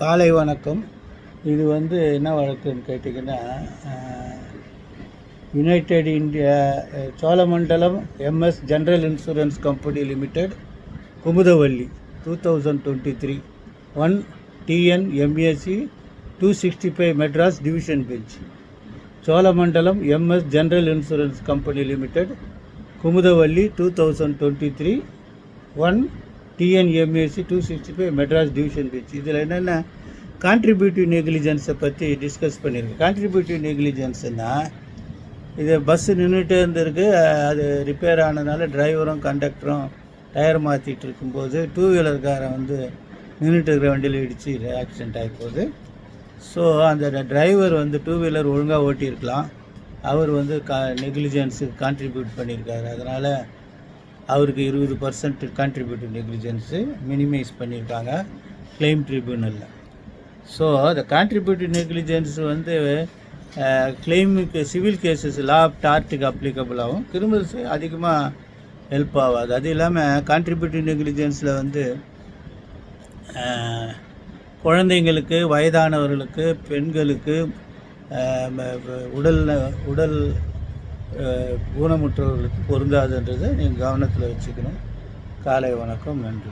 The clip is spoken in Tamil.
காலை வணக்கம். இது வந்து என்ன வழக்குன்னு கேட்டிங்கன்னா united India Cholamandalam MS general insurance company limited Kumudavalli two thousand twenty three one TN MAC two sixty five Madras division bench Cholamandalam MS general insurance company limited Kumudavalli two thousand twenty three one TNMAC two sixty five Madras division bench இதில் என்னென்ன கான்ட்ரிபியூட்டிவ் நெக்லிஜென்ஸை பற்றி டிஸ்கஸ் பண்ணியிருக்கு கான்ட்ரிபியூட்டிவ் நெக்லிஜென்ஸ்னால் இது பஸ்ஸு நின்றுட்டே இருந்திருக்கு. அது ரிப்பேர் ஆனதுனால டிரைவரும் கண்டக்டரும் டயர் மாற்றிட்டு இருக்கும்போது டூ வீலர்காரன் வந்து நின்றுட்டு இருக்கிற வண்டியில் இடித்து ஆக்சிடென்ட் ஆகி போகுது ஸோ அந்த டிரைவர் வந்து டூ வீலர் ஒழுங்காக ஓட்டியிருக்கலாம். அவர் வந்து கா நெக்லிஜென்ஸுக்கு கான்ட்ரிபியூட் பண்ணியிருக்காரு. அதனால் அவருக்கு இருபது பர்சன்ட் கான்ட்ரிபியூட்டிவ் நெக்லிஜென்ஸு மினிமைஸ் பண்ணியிருக்காங்க. கிளைம் ட்ரிபியூனலில் ஸோ அந்த கான்ட்ரிபியூட்டிவ் நெக்லிஜென்ஸ் வந்து கிளைமுக்கு சிவில் கேசஸ் லா ஆஃப் டார்ட்டுக்கு அப்ளிகபிள் ஆகும் கிரிமினல்ஸ் அதிகமாக ஹெல்ப் ஆகாது அது இல்லாமல் கான்ட்ரிபியூட்டிவ் நெக்லிஜென்ஸில் வந்து குழந்தைங்களுக்கு வயதானவர்களுக்கு பெண்களுக்கு உடல் உடல் ஊனமுற்றவர்களுக்கு பொருந்தாதுன்றதை நீங்கள் கவனத்தில் வச்சுக்கணும். காலை வணக்கம் நன்றி.